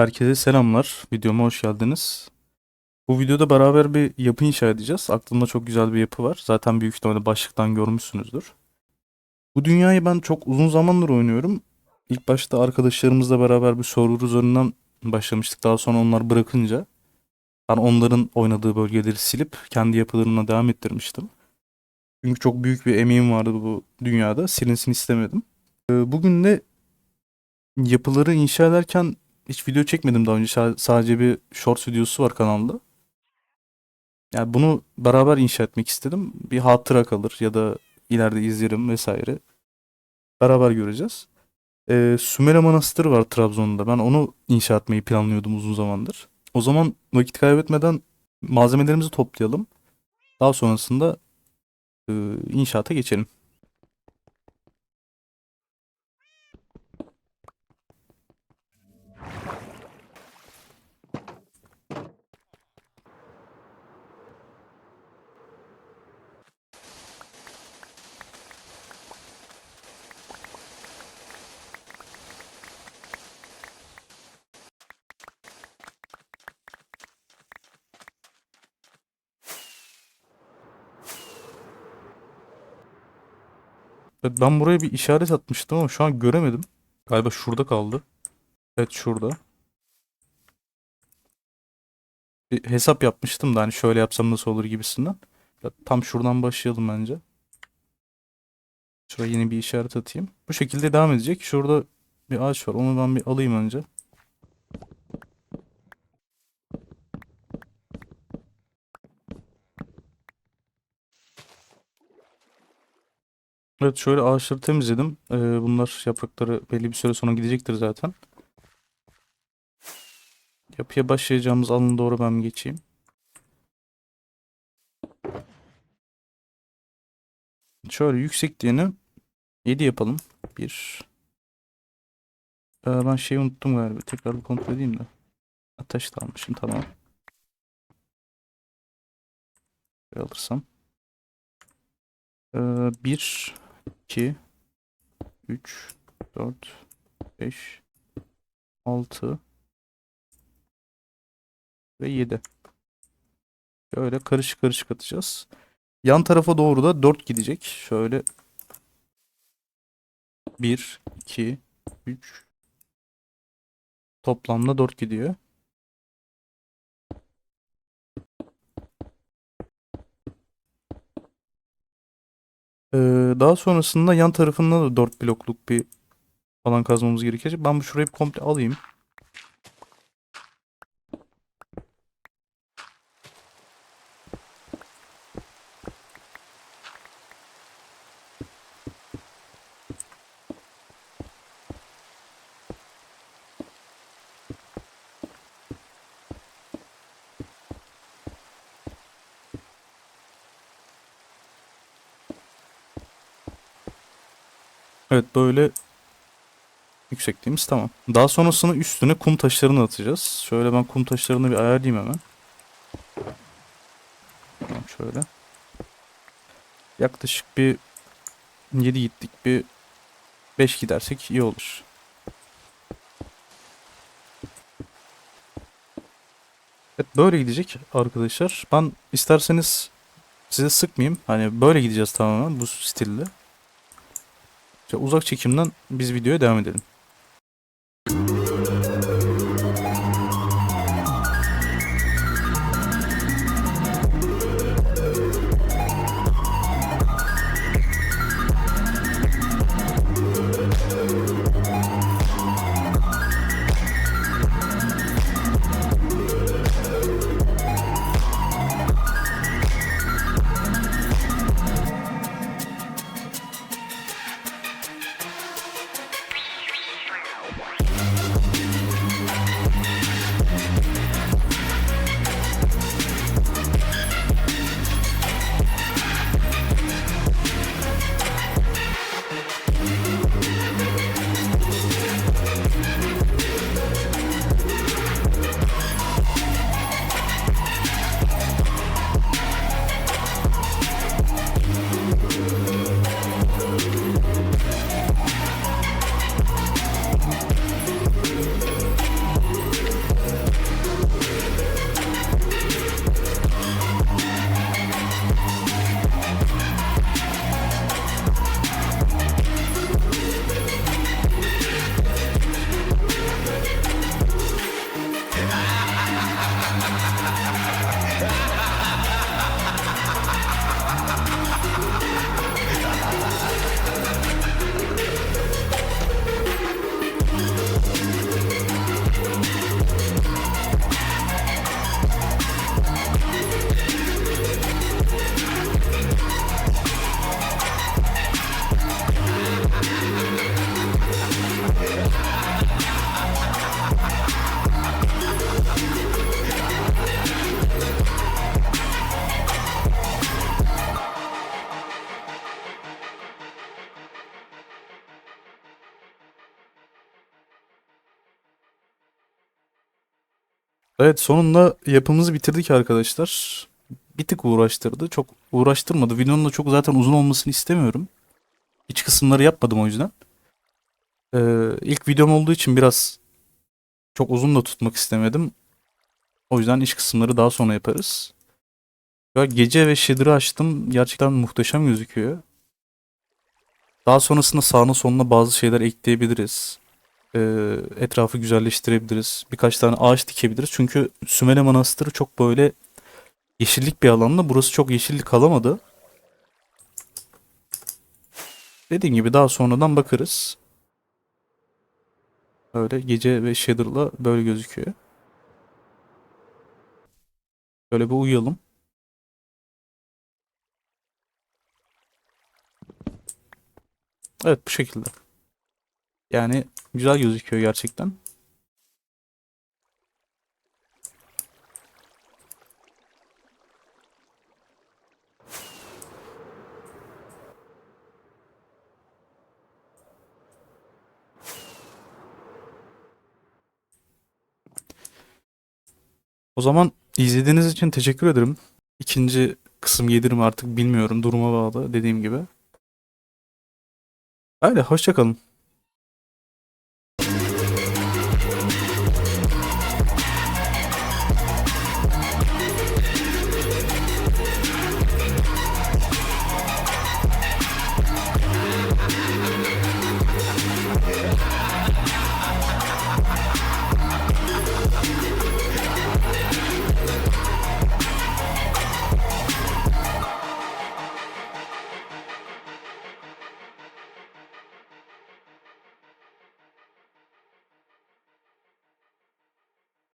Herkese selamlar. Videoma hoş geldiniz. Bu videoda beraber bir yapı inşa edeceğiz. Aklımda çok güzel bir yapı var. Zaten büyük ihtimalle başlıktan görmüşsünüzdür. Bu dünyayı ben çok uzun zamandır oynuyorum. İlk başta arkadaşlarımızla beraber bir server üzerinden başlamıştık. Daha sonra onlar bırakınca ben onların oynadığı bölgeleri silip kendi yapılarına devam ettirmiştim. Çünkü çok büyük bir emeğim vardı bu dünyada. Silinsin istemedim. Ee, Bugün de yapıları inşa ederken hiç video çekmedim daha önce. Sa- Sadece bir short videosu var kanalda. Yani bunu beraber inşa etmek istedim. Bir hatıra kalır ya da ileride izlerim vesaire. Beraber göreceğiz. Ee, Sümele Manastırı var Trabzon'da. Ben onu inşa etmeyi planlıyordum uzun zamandır. O zaman vakit kaybetmeden malzemelerimizi toplayalım. Daha sonrasında e, inşaata geçelim. Ben buraya bir işaret atmıştım ama şu an göremedim. Galiba şurada kaldı. Evet şurada. Bir hesap yapmıştım da hani şöyle yapsam nasıl olur gibisinden. Tam şuradan başlayalım bence. Şuraya yeni bir işaret atayım. Bu şekilde devam edecek. Şurada bir ağaç var. Onu ben bir alayım önce. Evet şöyle ağaçları temizledim. Ee, bunlar yaprakları belli bir süre sonra gidecektir zaten. Yapıya başlayacağımız alana doğru ben geçeyim. Şöyle yüksekliğini 7 yapalım. 1 Ben şeyi unuttum galiba. Tekrar bir kontrol edeyim de. Ateş de almışım tamam. Şöyle alırsam. 1 2 3 4 5 6 ve 7. Şöyle karışık karışık atacağız. Yan tarafa doğru da 4 gidecek. Şöyle 1 2 3 toplamda 4 gidiyor. Ee, daha sonrasında yan tarafında da 4 blokluk bir alan kazmamız gerekecek. Ben bu şurayı komple alayım. Evet böyle yüksekliğimiz tamam. Daha sonrasında üstüne kum taşlarını atacağız. Şöyle ben kum taşlarını bir ayarlayayım hemen. Tamam şöyle. Yaklaşık bir 7 gittik bir 5 gidersek iyi olur. Evet böyle gidecek arkadaşlar. Ben isterseniz size sıkmayayım. Hani böyle gideceğiz tamamen bu stilde. Uzak çekimden biz videoya devam edelim. Evet sonunda yapımızı bitirdik arkadaşlar. Bir tık uğraştırdı. Çok uğraştırmadı. Videonun da çok zaten uzun olmasını istemiyorum. İç kısımları yapmadım o yüzden. Ee, ilk videom olduğu için biraz çok uzun da tutmak istemedim. O yüzden iç kısımları daha sonra yaparız. Ya gece ve shader'ı açtım. Gerçekten muhteşem gözüküyor. Daha sonrasında sağına soluna bazı şeyler ekleyebiliriz. Ee, etrafı güzelleştirebiliriz. Birkaç tane ağaç dikebiliriz. Çünkü Sümele Manastırı çok böyle yeşillik bir alanda. Burası çok yeşillik kalamadı. Dediğim gibi daha sonradan bakarız. Böyle gece ve shader'la böyle gözüküyor. Böyle bir uyuyalım. Evet bu şekilde. Yani güzel gözüküyor gerçekten. O zaman izlediğiniz için teşekkür ederim. İkinci kısım gelir mi artık bilmiyorum. Duruma bağlı dediğim gibi. Öyle hoşça kalın.